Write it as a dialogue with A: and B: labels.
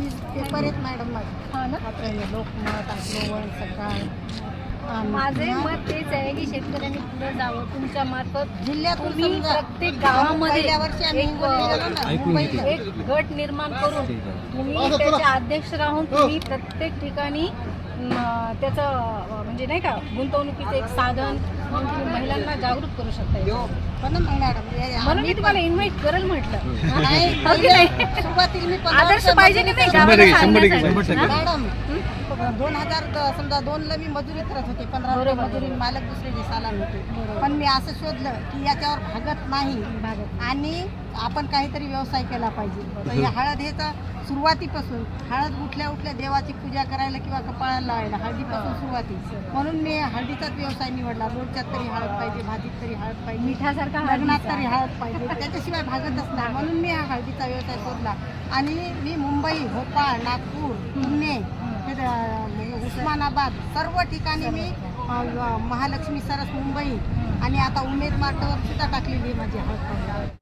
A: Paper आहेत madam माझे.
B: हा ना?
A: लोकमत सकाळ.
B: माझे मत तेच आहे की शेतकऱ्यांनी पुढे जावं. तुमच्या मार्फत
A: जिल्ह्यातून
B: तुम्ही
A: समजा
B: प्रत्येक गावामध्ये
A: पहिल्या वर्षी आम्ही
B: एक,
A: हिंगोलीला गेलो ना,
C: ऐकून
A: मुंबईला.
C: घेते.
B: एक गट निर्माण करून तुम्ही त्याचे अध्यक्ष राहून तुम्ही प्रत्येक ठिकाणी त्याचं म्हणजे नाही का गुंतवणुकीचं एक साधन म्हणून तुम्ही महिलांना जागृत करू शकता.
A: पण
B: म्हणून मी तुम्हाला इन्व्हाइट करेल म्हटलं.
A: नाही
B: हो आदर्श पाहिजे की नाही?
A: मॅडम दोन हजार समजा दोनला मी मजुरी करत होते पंधरा रुपये. मजुरी मालक दुसरे दिसायला होते.
B: बरोबर.
A: पण मी असं शोधलं की याच्यावर भागत नाही. आणि आपण काहीतरी व्यवसाय केला पाहिजे. तर हे हळद हे तर सुरुवातीपासून हळद उठल्या उठल्या देवाची पूजा करायला किंवा कपाळाला लावायला हळदीपासून सुरुवाती म्हणून मी हळदीचाच व्यवसाय निवडला. रोजच्यात तरी हळद पाहिजे भाजीत तरी हळद पाहिजे
B: मिठासारखा
A: लग्नात. तरी हळद पाहिजे. त्याच्याशिवाय भागतच नाही. म्हणून मी हा हळदीचा व्यवसाय शोधला. आणि मी मुंबई भोपाळ नागपूर पुणे उस्मानाबाद. सर्व ठिकाणी मी महालक्ष्मी सरस मुंबई. आणि आता उमेद मार्टवर सुद्धा टाकलेली आहे माझी हळद